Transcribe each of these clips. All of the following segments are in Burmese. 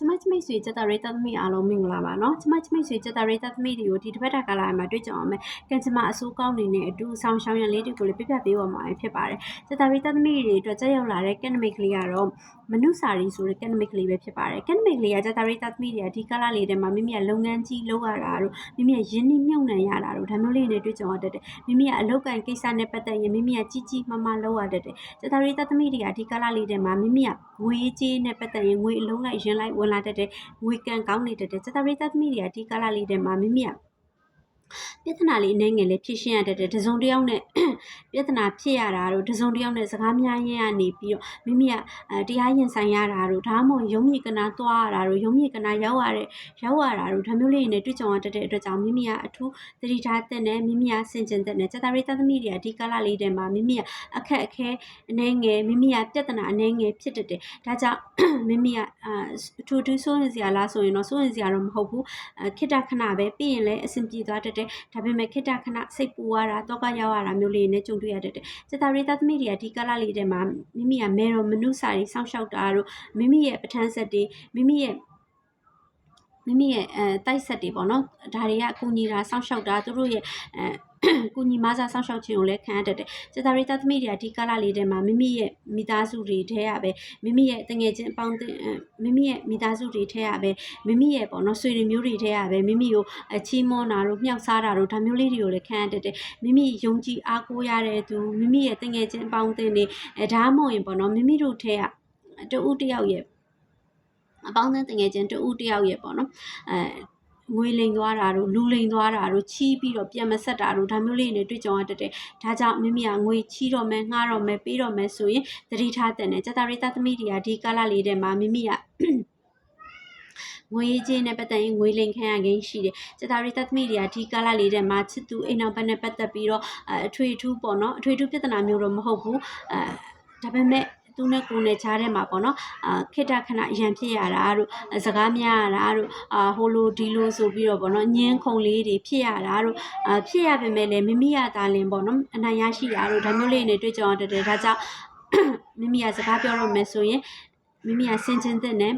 ကျမချမိတ်ဆွေစက်တာရေးသားသမီးအားလုံးမင်္ဂလာပါနော်ကျမချမိတ်ဆွေစက်တာရေးသားသမီးတွေကိုဒီတစ်ပတ်တာကာလမှာတွေ့ကြအောင်မယ်ကံကြမ္မာအစိုးကောင်းနေတဲ့အတူဆောင်ရှောင်းရံလေးတွေကိုလည်းပြပြပေးပါမှာဖြစ်ပါတယ်စက်တာရေးသားသမီးတွေအတွက်ကြောက်ရောက်လာတဲ့ကက်နမိတ်ကလေးကတော့ မနုစာရီဆိုတဲ့ကက်နမိတ်ကလေးပဲဖြစ်ပါတယ်ကက်နမိတ်ကလေးကစက်တာရေးသားသမီးတွေကဒီကာလလေးထဲမှာမိမိကလုပ်ငန်းကြီးလုပ်ရတာတို့မိမိကရင်းနှီးမြှုပ်နှံရတာတို့ဒါမျိုးလေးတွေတွေ့ကြုံရတတ်တယ်မိမိကအလုပ်ကံကိစ္စနဲ့ပတ်သက်ရင်မိမိကကြီးကြီးမားမားလုပ်ရတတ်တယ်စက်တာရေးသားသမီးတွေကဒီကာလလေးထဲမှာမိမိကငွေကြေးနဲ့ပတ်သက်ရင်ငွေအလုံးလိုက်ရင်းလိုက်ဝင်လာတတ်တယ်ငွေကန်ကောင်းနေတတ်တယ်စက်တာရိသသမီးတွေကဒီကာလလေးထဲမှာမိမိက ပြဿနာလေးအနေငယ်လေးဖြေရှင်းရတတ်တယ်တစုံတစ်ယောက်နဲ့ပြဿနာဖြစ်ရတာတို့တစုံတစ်ယောက်နဲ့စကားများရင်းကနေပြီးတော့မိမိကအဲတရားရင်ဆိုင်ရတာတို့ဒါမှမဟုတ်ရုံးမြေကနာသွားရတာတို့ရုံးမြေကနာရောက်ရတဲ့ရောက်ရတာတို့ဒါမျိုးလေးတွေနဲ့တွေ့ကြုံရတတ်တဲ့အတွက်ကြောင့်မိမိကအထူးသတိထားတဲ့နဲ့မိမိကစင်ကျင်တဲ့နဲ့စက်တာရိသသမီးတွေကဒီကာလလေးထဲမှာမိမိကအခက်အခဲအနေငယ်မိမိကပြဿနာအနေငယ်ဖြစ်တတ်တယ်ဒါကြောင့်မိမိကအာအထူးထူးစိုးရင်စရာလားဆိုရင်တော့စိုးရင်စရာတော့မဟုတ်ဘူးအဲခိတ္တခဏပဲပြီးရင်လည်းအဆင်ပြေသွားတတ်တယ်ဒါပေမဲ့ခိတ္တခဏစိတ်ပူရတာတော့ကရောက်ရတာမျိုးလေးနဲ့ကြုံတွေ့ရတတ်တယ်စက်တာရိသသမီးတွေကဒီကာလလေးထဲမှာမိမိကမေရောမနုစာရီစောင့်ရှောက်တာတို့မိမိရဲ့ပဋ္ဌာန်းဆက်တွေမိမိရဲ့ မိမိရဲ့အဲတိုက်ဆက်တွေပေါ့နော်ဒါတွေကအကူညီတာစောင့်ရှောက်တာသူတို့ရဲ့အဲကုညီမစားစောင့်ရှောက်ခြင်းကိုလည်းခံရတတ်တယ်စက်တာရိသသမီးတွေကဒီကာလလေးထဲမှာမိမိရဲ့မိသားစုတွေထဲရပဲမိမိရဲ့တငယ်ချင်းအပေါင်းအသင်းအဲမိမိရဲ့မိသားစုတွေထဲရပဲမိမိရဲ့ပေါ့နော်ဆွေတွေမျိုးတွေထဲရပဲမိမိကိုအချီးမွမ်းတာတို့မြှောက်စားတာတို့ဒါမျိုးလေးတွေကိုလည်းခံရတတ်တယ်မိမိယုံကြည်အားကိုးရတဲ့သူမိမိရဲ့တငယ်ချင်းအပေါင်းအသင်းတွေအဲဒါမှမဟုတ်ရင်ပေါ့နော်မိမိတို့ထဲကတဦးတစ်ယောက်ရဲ့ အပေါင်းအသင်းတငယ်ချင်းတဦးတစ်ယောက်ရဲ့ပေါ့နော်အဲငွေလိမ်သွားတာတို့လူလိမ်သွားတာတို့ချီးပြီးတော့ပြန်မဆက်တာတို့ဒါမျိုးလေးတွေတွေ့ကြုံရတတ်တယ်ဒါကြောင့်မိမိကငွေချီးတော့မယ်ငှားတော့မယ်ပေးတော့မယ်ဆိုရင်သတိထားတဲ့နဲ့စက်တာရိသသမီးတွေကဒီကာလလေးထဲမှာမိမိကငွေကြေးနဲ့ပတ်သက်ရင်ငွေလိမ်ခံရခြင်းရှိတယ်။စတာရီတသမီတွေကဒီကာလလေးထဲမှာချစ်သူအိမ်နောက်ဘက်နဲ့ပတ်သက်ပြီးတော့အအထွေထူးပေါ့နော်အထွေထူးပြဿနာမျိုးတော့မဟုတ်ဘူး။အဲဒါပေမဲ့ သူနဲ့ကိုယ်နဲ့ချားထဲမှာပေါ့နော်အာခိတ္တခဏအရန်ဖြစ်ရတာတို့စကားများရတာတို့အာဟိုလိုဒီလိုဆိုပြီးတော့ပေါ့နော်ညင်းခုန်လေးတွေဖြစ်ရတာတို့အာဖြစ်ရပေမဲ့လည်းမိမိရတာလင်ပေါ့နော်အနိုင်ရရှိတာတို့ဒါမျိုးလေးတွေတွေ့ကြုံရတတ်တယ်ဒါကြောင့်မိမိကစကားပြောတော့မယ်ဆိုရင်မိမိကစင်ကျင်တဲ့နဲ့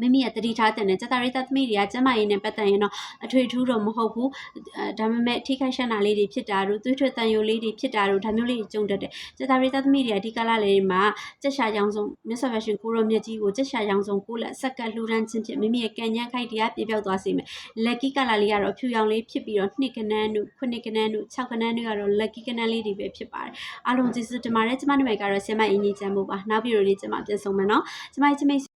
မိမိရဲ့တတိထားတဲ့နဲ့စတာရိတသမီးတွေကကျမရင်းနဲ့ပတ်သက်ရင်တော့အထွေထူးတော့မဟုတ်ဘူးအဲဒါပေမဲ့ထိခိုက်ရှက်နာလေးတွေဖြစ်တာတို့သွေးထွက်တန်ယိုလေးတွေဖြစ်တာတို့ဒါမျိုးလေးတွေကြုံတတ်တယ်စတာရိတသမီးတွေကဒီကာလလေးမှာကြက်ရှာရောင်စုံမြတ်စွာဘုရားရှင်ကိုရောမြတ်ကြီးကိုကြက်ရှာရောင်စုံကိုလက်ဆက်ကလှူဒန်းခြင်းဖြင့်မိမိရဲ့ကံဉဏ်ခိုက်တရားပြပြောက်သွားစေမယ် lucky ကာလလေးကတော့ဖြူရောင်လေးဖြစ်ပြီးတော့နှစ်ကနန်းတို့ခုနှစ်ကနန်းတို့၆ကနန်းတို့ကတော့ lucky ကနန်းလေးတွေပဲဖြစ်ပါတယ်အားလုံးကျေးဇူးတင်ပါတယ်ကျမတို့မိတ်ကတော့ဆင်မအင်းကြီးချမ်းမှုပါနောက်ပြီးတော့လေးကျမပြန်ဆုံးမယ်နော်ကျမရဲ့ချမိတ်